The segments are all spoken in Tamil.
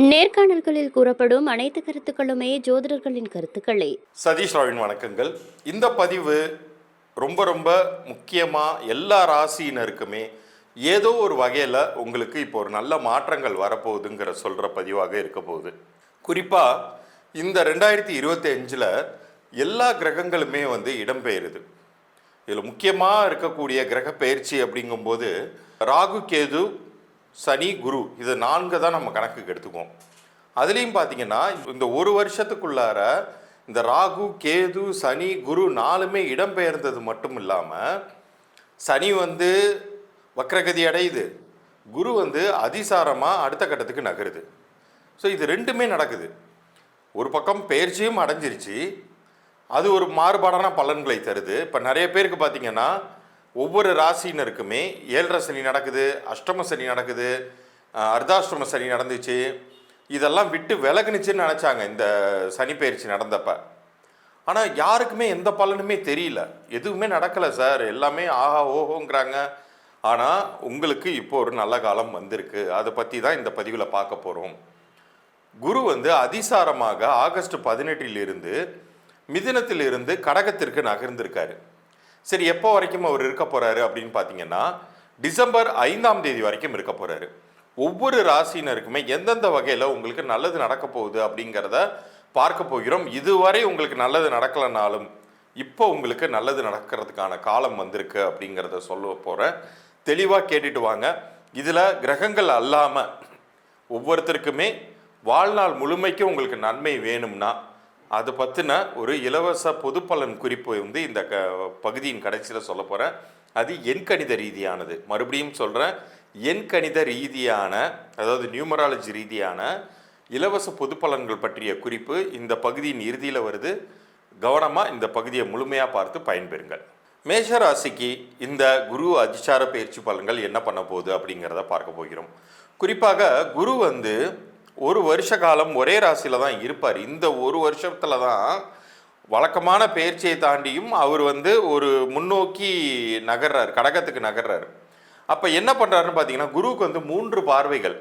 நேர்காணல்களில் கூறப்படும் அனைத்து கருத்துக்களுமே ஜோதிடர்களின் கருத்துக்களே. சதீஷ் ராவின் வணக்கங்கள். இந்த பதிவு ரொம்ப ரொம்ப முக்கியமாக எல்லா ராசியினருக்குமே ஏதோ ஒரு வகையில் உங்களுக்கு இப்போ ஒரு நல்ல மாற்றங்கள் வரப்போகுதுங்கிற சொல்கிற பதிவாக இருக்க போகுது. குறிப்பாக இந்த ரெண்டாயிரத்தி இருபத்தி அஞ்சில் எல்லா கிரகங்களுமே வந்து இடம்பெயருது. இதில் முக்கியமாக இருக்கக்கூடிய கிரக பயிற்சி அப்படிங்கும்போது ராகு கேது சனி குரு இது நான்கு தான் நம்ம கணக்குக்கு எடுத்துக்குவோம். அதுலேயும் பார்த்தீங்கன்னா இந்த ஒரு வருஷத்துக்குள்ளார இந்த ராகு கேது சனி குரு நாலுமே இடம்பெயர்ந்தது மட்டும் இல்லாமல் சனி வந்து வக்ரகதி அடையுது. குரு வந்து அதிசாரமாக அடுத்த கட்டத்துக்கு நகருது. ஸோ இது ரெண்டுமே நடக்குது. ஒரு பக்கம் பயிற்சியும் அடைஞ்சிருச்சு. அது ஒரு மாறுபாடான பலன்களை தருது. இப்போ நிறைய பேருக்கு பார்த்தீங்கன்னா ஒவ்வொரு ராசினருக்குமே ஏழரை சனி நடக்குது அஷ்டம சனி நடக்குது அர்த்தாஷ்டம சனி நடந்துச்சு. இதெல்லாம் விட்டு விலகுனுச்சுன்னு நினச்சாங்க இந்த சனி பயிற்சி நடந்தப்ப. ஆனால் யாருக்குமே எந்த பலனுமே தெரியல. எதுவுமே நடக்கலை சார். எல்லாமே ஆஹா ஓஹோங்கிறாங்க. ஆனால் உங்களுக்கு இப்போ ஒரு நல்ல காலம் வந்திருக்கு. அதை பற்றி தான் இந்த பதிவில் பார்க்க போகிறோம் குரு வந்து அதிசாரமாக ஆகஸ்ட் பதினெட்டிலிருந்து மிதினத்திலிருந்து கடகத்திற்கு நகர்ந்திருக்காரு. சரி எப்போ வரைக்கும் அவர் இருக்க போறாரு அப்படின்னு பார்த்தீங்கன்னா டிசம்பர் ஐந்தாம் தேதி வரைக்கும் இருக்க போறாரு. ஒவ்வொரு ராசினருக்குமே எந்தெந்த வகையில் உங்களுக்கு நல்லது நடக்க போகுது அப்படிங்கிறத பார்க்க போகிறோம். இதுவரை உங்களுக்கு நல்லது நடக்கலைனாலும் இப்போ உங்களுக்கு நல்லது நடக்கிறதுக்கான காலம் வந்திருக்கு அப்படிங்கிறத சொல்ல போகிறேன் தெளிவாக கேட்டுட்டு வாங்க. இதில் கிரகங்கள் அல்லாமல் ஒவ்வொருத்தருக்குமே வாழ்நாள் முழுமைக்கும் உங்களுக்கு நன்மை வேணும்னா அது பற்றின ஒரு இலவச பொதுப்பலன் குறிப்பு வந்து இந்த க பகுதியின் கடைசியில் சொல்ல போகிறேன் அது எண்கணித ரீதியானது. மறுபடியும் சொல்கிறேன் எண்கணித ரீதியான அதாவது நியூமராலஜி ரீதியான இலவச பொதுப்பலன்கள் பற்றிய குறிப்பு இந்த பகுதியின் இறுதியில் வருது. கவனமாக இந்த பகுதியை முழுமையாக பார்த்து பயன்பெறுங்கள். மேஷராசிக்கு இந்த குரு அதிசார பயிற்சி பலன்கள் என்ன பண்ண போகுது அப்படிங்கிறத பார்க்க போகிறோம். குறிப்பாக குரு வந்து ஒரு வருஷ காலம் ஒரே ராசியில் தான் இருப்பார். இந்த ஒரு வருஷத்தில் தான் வழக்கமான பயிற்சியை தாண்டியும் அவர் வந்து ஒரு முன்னோக்கி நகர்றார் கடகத்துக்கு நகர்றாரு. அப்போ என்ன பண்ணுறாருன்னு பார்த்தீங்கன்னா குருவுக்கு வந்து மூன்று பார்வைகள்.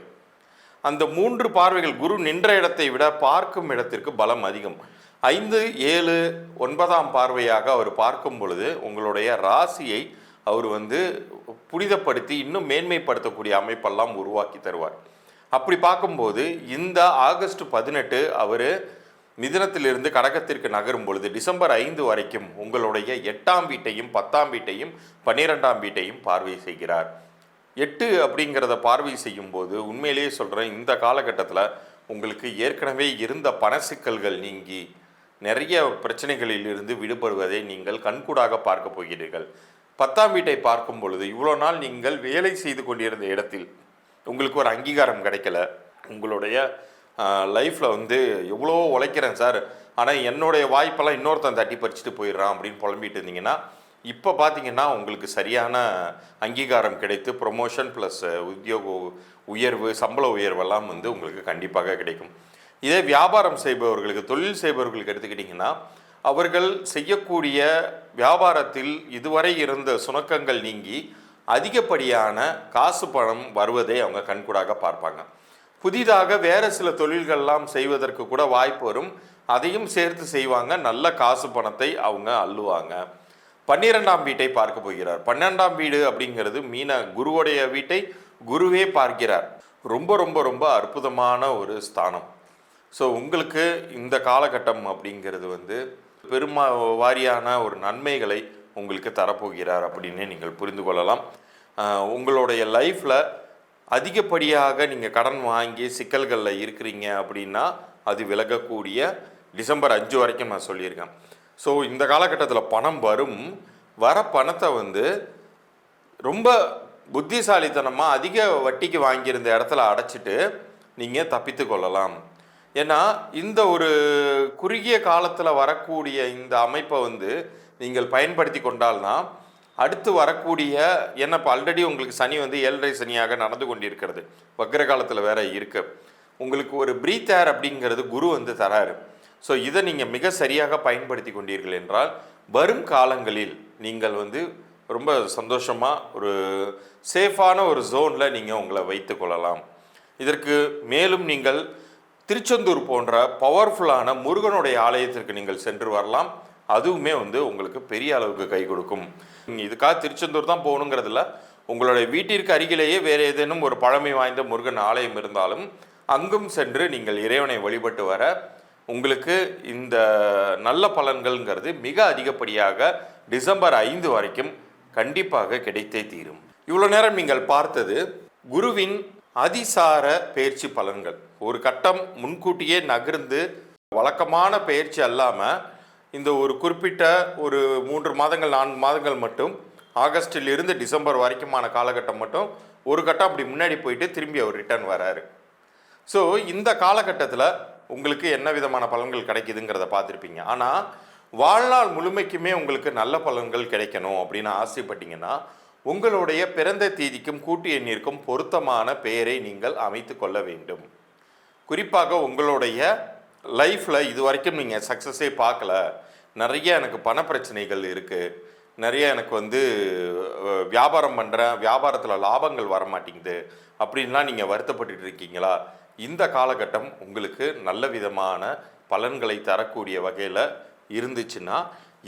அந்த மூன்று பார்வைகள் குரு நின்ற இடத்தை விட பார்க்கும் இடத்திற்கு பலம் அதிகம். ஐந்து ஏழு ஒன்பதாம் பார்வையாக அவர் பார்க்கும் பொழுது உங்களுடைய ராசியை அவர் வந்து புனிதப்படுத்தி இன்னும் மேன்மைப்படுத்தக்கூடிய அமைப்பெல்லாம் உருவாக்கி தருவார். அப்படி பார்க்கும்போது இந்த ஆகஸ்ட் பதினெட்டு அவர் மிதனத்திலிருந்து கடகத்திற்கு நகரும் பொழுது டிசம்பர் ஐந்து வரைக்கும் உங்களுடைய எட்டாம் வீட்டையும் பத்தாம் வீட்டையும் பன்னிரெண்டாம் வீட்டையும் பார்வை செய்கிறார். எட்டு அப்படிங்கிறத பார்வை செய்யும்போது உண்மையிலேயே சொல்கிறேன் இந்த காலகட்டத்தில் உங்களுக்கு ஏற்கனவே இருந்த பண சிக்கல்கள் நீங்கி நிறைய பிரச்சனைகளில் இருந்து விடுபடுவதை நீங்கள் கண்கூடாக பார்க்க போகிறீர்கள். பத்தாம் வீட்டை பார்க்கும் பொழுது இவ்வளோ நாள் நீங்கள் வேலை செய்து கொண்டிருந்த இடத்தில் உங்களுக்கு ஒரு அங்கீகாரம் கிடைக்கல. உங்களுடைய லைஃப்பில் வந்து எவ்வளோ உழைக்கிறேன் சார். ஆனால் என்னுடைய வாய்ப்பெல்லாம் இன்னொருத்தன் தட்டி பறிச்சுட்டு போயிடுறான் அப்படின்னு புலம்பிட்டு இருந்தீங்கன்னா இப்போ பார்த்தீங்கன்னா உங்களுக்கு சரியான அங்கீகாரம் கிடைத்து ப்ரொமோஷன் ப்ளஸ் உத்தியோக உயர்வு சம்பள உயர்வெல்லாம் வந்து உங்களுக்கு கண்டிப்பாக கிடைக்கும். இதே வியாபாரம் செய்பவர்களுக்கு தொழில் செய்பவர்களுக்கு எடுத்துக்கிட்டிங்கன்னா அவர்கள் செய்யக்கூடிய வியாபாரத்தில் இதுவரை இருந்த சுணக்கங்கள் நீங்கி அதிகப்படியான காசு பணம் வருவதை அவங்க கண்கூடாக பார்ப்பாங்க. புதிதாக வேறு சில தொழில்கள்லாம் செய்வதற்கு கூட வாய்ப்பு வரும். அதையும் சேர்த்து செய்வாங்க. நல்ல காசு பணத்தை அவங்க அள்ளுவாங்க. பன்னிரெண்டாம் வீட்டை பார்க்க போகிறார். பன்னெண்டாம் வீடு அப்படிங்கிறது மீன குருவுடைய வீட்டை குருவே பார்க்கிறார். ரொம்ப ரொம்ப ரொம்ப அற்புதமான ஒரு ஸ்தானம். ஸோ உங்களுக்கு இந்த காலகட்டம் அப்படிங்கிறது வந்து பெருமா வாரியான ஒரு நன்மைகளை உங்களுக்கு தரப்போகிறார் அப்படின்னு நீங்கள் புரிந்து கொள்ளலாம். உங்களுடைய லைஃப்பில் அதிகப்படியாக நீங்கள் கடன் வாங்கி சிக்கல்களில் இருக்கிறீங்க அப்படின்னா அது விலகக்கூடிய டிசம்பர் அஞ்சு வரைக்கும் நான் சொல்லியிருக்கேன். ஸோ இந்த காலகட்டத்தில் பணம் வரும். வர பணத்தை வந்து ரொம்ப புத்திசாலித்தனமாக அதிக வட்டிக்கு வாங்கியிருந்த இடத்துல அடைச்சிட்டு நீங்கள் தப்பித்து கொள்ளலாம். ஏன்னா இந்த ஒரு குறுகிய காலத்தில் வரக்கூடிய இந்த அமைப்பை வந்து நீங்கள் பயன்படுத்தி கொண்டால்தான் அடுத்து வரக்கூடிய ஏன்னா இப்போ ஆல்ரெடி உங்களுக்கு சனி வந்து ஏழரை சனியாக நடந்து கொண்டிருக்கிறது. வக்ர காலத்தில் வேற இருக்கு. உங்களுக்கு ஒரு ப்ரீத் ஏர் அப்படிங்கிறது குரு வந்து தராரு. ஸோ இதை நீங்கள் மிக சரியாக பயன்படுத்தி கொண்டீர்கள் என்றால் வரும் காலங்களில் நீங்கள் வந்து ரொம்ப சந்தோஷமாக ஒரு சேஃபான ஒரு ஜோனில் நீங்கள் உங்களை வைத்து கொள்ளலாம். இதற்கு மேலும் நீங்கள் திருச்செந்தூர் போன்ற பவர்ஃபுல்லான முருகனுடைய ஆலயத்திற்கு நீங்கள் சென்று வரலாம். அதுவுமே வந்து உங்களுக்கு பெரிய அளவுக்கு கை கொடுக்கும். நீங்கள் இதுக்காக திருச்செந்தூர் தான் போகணுங்கிறதுல உங்களுடைய வீட்டிற்கு அருகிலேயே வேறு ஏதேனும் ஒரு பழமை வாய்ந்த முருகன் ஆலயம் இருந்தாலும் அங்கும் சென்று நீங்கள் இறைவனை வழிபட்டு வர உங்களுக்கு இந்த நல்ல பலன்கள்ங்கிறது மிக அதிகப்படியாக டிசம்பர் ஐந்து வரைக்கும் கண்டிப்பாக கிடைத்தே தீரும். இவ்வளோ நேரம் நீங்கள் பார்த்தது குருவின் அதிசார பயிற்சி பலன்கள். ஒரு கட்டம் முன்கூட்டியே நகர்ந்து வழக்கமான பயிற்சி அல்லாமல் இந்த ஒரு குறிப்பிட்ட ஒரு மூன்று மாதங்கள் நான்கு மாதங்கள் மட்டும் ஆகஸ்டில் இருந்து டிசம்பர் வரைக்குமான காலகட்டம் மட்டும் ஒரு கட்டம் அப்படி முன்னாடி போயிட்டு திரும்பி அவர் ரிட்டர்ன் வராரு. ஸோ இந்த காலகட்டத்தில் உங்களுக்கு என்ன விதமான பலன்கள் கிடைக்குதுங்கிறத பார்த்துருப்பீங்க. ஆனால் வாழ்நாள் முழுமைக்குமே உங்களுக்கு நல்ல பலன்கள் கிடைக்கணும் அப்படின்னு ஆசைப்பட்டீங்கன்னா உங்களுடைய பிறந்த தேதிக்கும் கூட்டு எண்ணிற்கும் பொருத்தமான பெயரை நீங்கள் அமைத்து கொள்ள வேண்டும். குறிப்பாக உங்களுடைய லைஃப்பில் இது வரைக்கும் நீங்கள் சக்ஸஸே பார்க்கல. நிறைய எனக்கு பண பிரச்சனைகள் இருக்குது நிறைய எனக்கு வந்து வியாபாரம் பண்ணுறேன் வியாபாரத்தில் லாபங்கள் வர மாட்டேங்குது அப்படின்லாம் நீங்கள் வருத்தப்பட்டு இருக்கீங்களா? இந்த காலகட்டம் உங்களுக்கு நல்ல விதமான பலன்களை தரக்கூடிய வகையில் இருந்துச்சுன்னா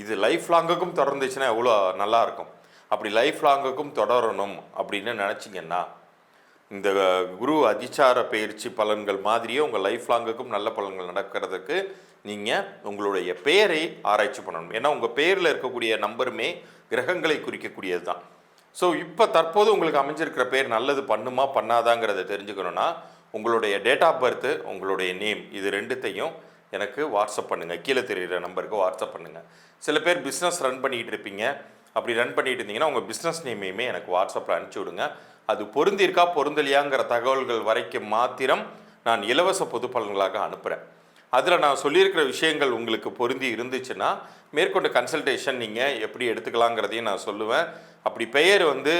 இது லைஃப் லாங்குக்கும் தொடர்ந்துச்சுன்னா எவ்வளோ நல்லாயிருக்கும் அப்படி லைஃப் லாங்குக்கும் தொடரணும் அப்படின்னு நினச்சிங்கன்னா இந்த குரு அதிச்சார பயிற்சி பலன்கள் மாதிரியே உங்கள் லைஃப் லாங்குக்கும் நல்ல பலன்கள் நடக்கிறதுக்கு நீங்கள் உங்களுடைய பெயரை ஆராய்ச்சி பண்ணணும். ஏன்னா உங்கள் பெயரில் இருக்கக்கூடிய நம்பருமே கிரகங்களை குறிக்கக்கூடியது தான் ஸோ இப்போ தற்போது உங்களுக்கு அமைஞ்சிருக்கிற பேர் நல்லது பண்ணுமா பண்ணாதாங்கிறத தெரிஞ்சுக்கணுன்னா உங்களுடைய டேட் ஆஃப் பர்த்து உங்களுடைய நேம் இது ரெண்டுத்தையும் எனக்கு வாட்ஸ்அப் பண்ணுங்கள் கீழே தெரியுற நம்பருக்கு வாட்ஸ்அப் பண்ணுங்கள் சில பேர் பிஸ்னஸ் ரன் பண்ணிகிட்டு இருப்பீங்க. அப்படி ரன் பண்ணிகிட்டு இருந்தீங்கன்னா உங்கள் பிஸ்னஸ் நேமையுமே எனக்கு வாட்ஸ்அப்பில் அனுப்பிச்சி விடுங்க. அது பொருந்திருக்கா பொருந்தலையாங்கிற தகவல்கள் வரைக்கும் மாத்திரம் நான் இலவச பொது பலன்களாக அனுப்புகிறேன் அதில் நான் சொல்லியிருக்கிற விஷயங்கள் உங்களுக்கு பொருந்தி இருந்துச்சுன்னா மேற்கொண்டு கன்சல்டேஷன் நீங்கள் எப்படி எடுத்துக்கலாங்கிறதையும் நான் சொல்லுவேன். அப்படி பெயர் வந்து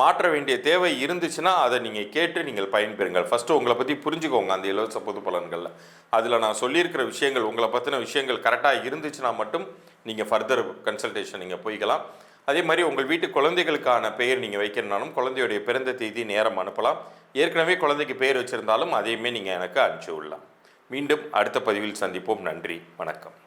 மாற்ற வேண்டிய தேவை இருந்துச்சுன்னா அதை நீங்கள் கேட்டு நீங்கள் பயன்பெறுங்கள். ஃபஸ்ட்டு உங்களை பற்றி புரிஞ்சுக்கோங்க அந்த இலவச பொது பலன்களில். அதில் நான் சொல்லியிருக்கிற விஷயங்கள் உங்களை பற்றின விஷயங்கள் கரெக்டாக இருந்துச்சுன்னா மட்டும் நீங்கள் ஃபர்தர் கன்சல்டேஷன் நீங்கள் போய்க்கலாம். அதே மாதிரி உங்கள் வீட்டு குழந்தைகளுக்கான பெயர் நீங்கள் வைக்கணும்னாலும் குழந்தையுடைய பிறந்த தேதி நேரம் அனுப்பலாம். ஏற்கனவே குழந்தைக்கு பெயர் வச்சுருந்தாலும் அதையுமே நீங்கள் எனக்கு அனுப்பிச்சி விடலாம். மீண்டும் அடுத்த பதிவில் சந்திப்போம். நன்றி. வணக்கம்.